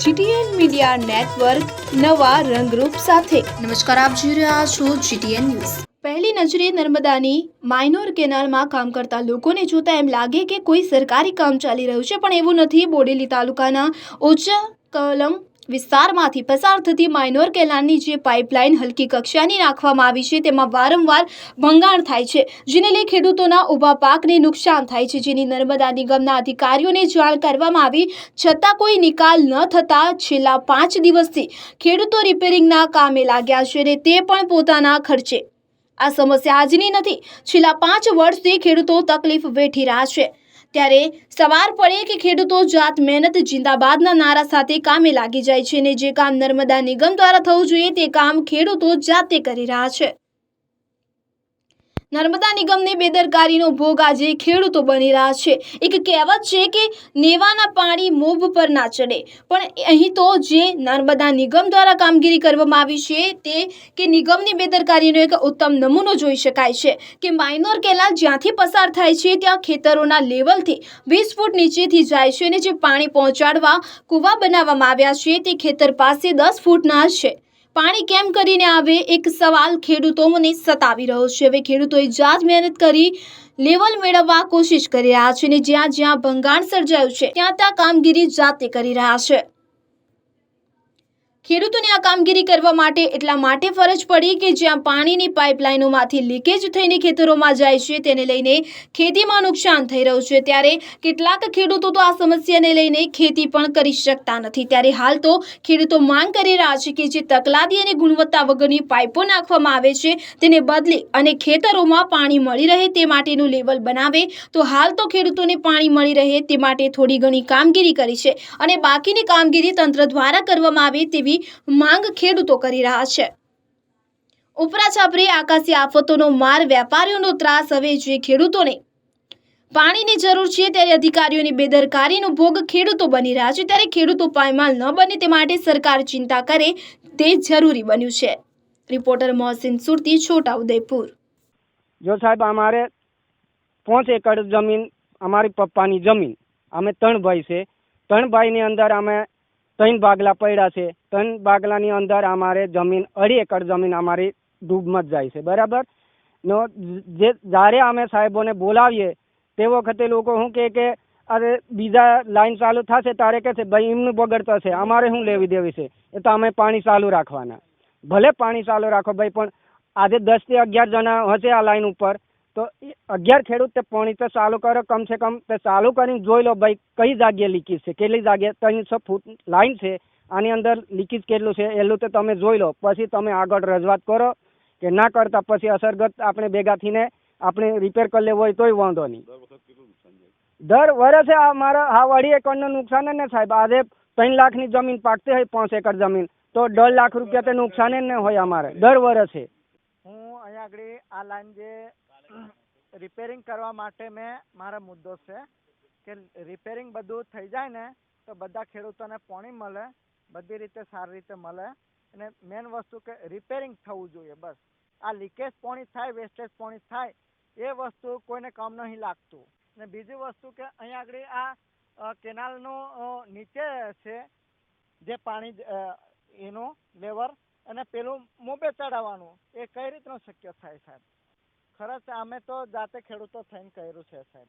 GTN media network નવા રંગરૂપ સાથે. નમસ્કાર આપ જોઈ રહ્યા છો જીટીએન ન્યૂઝ. પહેલી નજરે નર્મદાની માઇનોર કેનાલમાં કામ કરતા લોકોને જોતા એમ લાગે કે કોઈ સરકારી કામ ચાલી રહ્યું છે પણ એવું નથી. બોડેલી તાલુકાના ઓચા કલમ વિસ્તારમાંથી પસાર થતી માઇનોર કેનાલની જે પાઇપલાઇન હલકી કક્ષાની નાખવામાં આવી છે, તેમાં વારંવાર ભંગાણ થાય છે, જેને લઈ ખેડૂતોના ઊભા પાકને નુકસાન થાય છે, જેની નર્મદા નિગમના અધિકારીઓને જાણ કરવામાં આવી. છતાં કોઈ નિકાલ ન થતાં છેલ્લા પાંચ દિવસથી ખેડૂતો રિપેરિંગના કામે લાગ્યા છે અને તે પણ પોતાના ખર્ચે. આ સમસ્યા આજની નથી. છેલ્લા પાંચ વર્ષથી ખેડૂતો તકલીફ વેઠી રહ્યા છે. ત્યારે સવાર પડે કે ખેડૂતો જાત મહેનત જિંદાબાદના નારા સાથે કામે લાગી જાય છે અને જે કામ નર્મદા નિગમ દ્વારા થવું જોઈએ તે કામ ખેડૂતો જાતે કરી રહ્યા છે. નર્મદા નિગમની બેદરકારીનો ભોગ આજે ખેડૂતો બની રહ્યા છે. એક કહેવત છે કે નેવાના પાણી મોભ પર ના ચડે. પણ અહીં તો જે નર્મદા નિગમ દ્વારા કામગીરી કરવામાં આવી છે તે કે નિગમની બેદરકારીનો એક ઉત્તમ નમૂનો જોઈ શકાય છે કે માઇનોર કેનાલ જ્યાંથી પસાર થાય છે ત્યાં ખેતરોના લેવલથી વીસ ફૂટ નીચેથી જાય છે અને જે પાણી પહોંચાડવા કૂવા બનાવવામાં આવ્યા છે તે ખેતર પાસે દસ ફૂટના છે. પાણી કેમ કરીને આવે? એક સવાલ ખેડૂતોને સતાવી રહ્યો છે. હવે ખેડૂતોએ જાત મહેનત કરી લેવલ મેળવવા કોશિશ કરી રહ્યા છે અને જ્યાં જ્યાં ભંગાણ સર્જાયું છે, ત્યાં ત્યાં કામગીરી જાતે કરી રહ્યા છે. ખેડૂતોને આ કામગીરી કરવા માટે એટલા માટે ફરજ પડી કે જ્યાં પાણીની પાઇપલાઇનોમાંથી લીકેજ થઈને ખેતરોમાં જાય છે, તેને લઈને ખેતીમાં નુકસાન થઈ રહ્યું છે. ત્યારે કેટલાક ખેડૂતો તો આ સમસ્યાને લઈને ખેતી પણ કરી શકતા નથી. ત્યારે હાલ તો ખેડૂતો માંગ કરી રહ્યા છે કે જે તકલાદી અને ગુણવત્તા વગરની પાઇપો નાખવામાં આવે છે, તેને બદલી અને ખેતરોમાં પાણી મળી રહે તે માટેનું લેવલ બનાવે, તો હાલ તો ખેડૂતોને પાણી મળી રહે તે માટે થોડી ઘણી કામગીરી કરી છે અને બાકીની કામગીરી તંત્ર દ્વારા કરવામાં આવે તેવી માંગ ખેડૂતો કરી રહ્યા છે. ઉપરા આકાશી આફતોનો માર વેપારીઓનો ત્રાસ હવે જે ખેડૂતોને. પાણીની જરૂર છે ત્યારે અધિકારીઓની બેદરકારીનો ભોગ ખેડૂતો બની રહ્યા છે. ત્યારે ખેડૂતો પાયમાલ ન બને તે માટે સરકાર ચિંતા કરે તે જરૂરી બન્યું છે. રિપોર્ટર મોહસિન સુરતી, છોટાઉદેપુર. જો સાહેબ, અમારે પાંચ એકર જમીન અમારી પપ્પાની જમીન. અમે ત્રણ ભાઈ છે. ત્રણ ભાઈની અંદર અમે ત્રણ બાગલા પડ્યા છે. ત્રણ બાગલાની અંદર અમારે જમીન, અઢી એકર જમીન અમારી ડૂબમાં જ જાય છે. બરાબર? નો, જે, જ્યારે અમે સાહેબોને બોલાવીએ, તે વખતે લોકો શું કહે કે, અરે, બીજા લાઈન ચાલુ થશે, તારે કહે છે, ભાઈ, એમનું બગડતો છે, અમારે શું લેવી દેવી છે? એ તો અમે પાણી ચાલુ રાખવાના. ભલે પાણી ચાલુ રાખો ભાઈ, પણ આજે દસથી અગિયાર જણા હશે આ લાઈન ઉપર તો એ અગિયાર ખેડૂત તે પોણી તો ચાલુ કરો કમ સે કમ તે ચાલુ કરીને જોઈ લો ભાઈ કઈ જગ્યાએ લીકેજ છે કેટલી જગ્યાએ ત્રણસો ફૂટ લાઈન છે આની અંદર લીકેજ કેટલું છે એટલું તો તમે જોઈ લો. પછી તમે આગળ રજૂઆત કરો કે ના કરતા પછી અસરગત આપણે ભેગા થઈને આપણે રિપેર કરી લેવો હોય તોય વાંધો નહીં. દર વર્ષે આ મારા હા અઢી એકરનું નુકસાન જ ને સાહેબ. આજે ત્રણ લાખની જમીન પાકતી હોય પાંચ એકર જમીન તો દોઢ લાખ રૂપિયા તો નુકસાન જ ને હોય અમારે દર વર્ષે. હું અહીંયા આગળ આ લાઈન જે રિપેરિંગ કરવા માટે મેં મારો મુદ્દો છે કે રિપેરિંગ બધું થઈ જાય ને, તો બધા ખેડૂતોને પાણી મળે, બધી રીતે સારી રીતે મળે. અને મેન વસ્તુ કે રિપેરિંગ થવું જોઈએ બસ. આ લીકેજ પાણી થાય વેસ્ટેજ પાણી થાય, એ વસ્તુ કોઈને કામ નહીં લાગતું. ને બીજી વસ્તુ કે અહીંયા આગળ આ કેનાલનું નીચે છે, જે પાણી એનું લેવર અને પેલું મોબે ચડાવવાનું, એ કઈ રીતનું શક્ય થાય સાહેબ? ખરચ અમે તો જાતે ખેડૂતો થઈને કર્યું છે સાહેબ.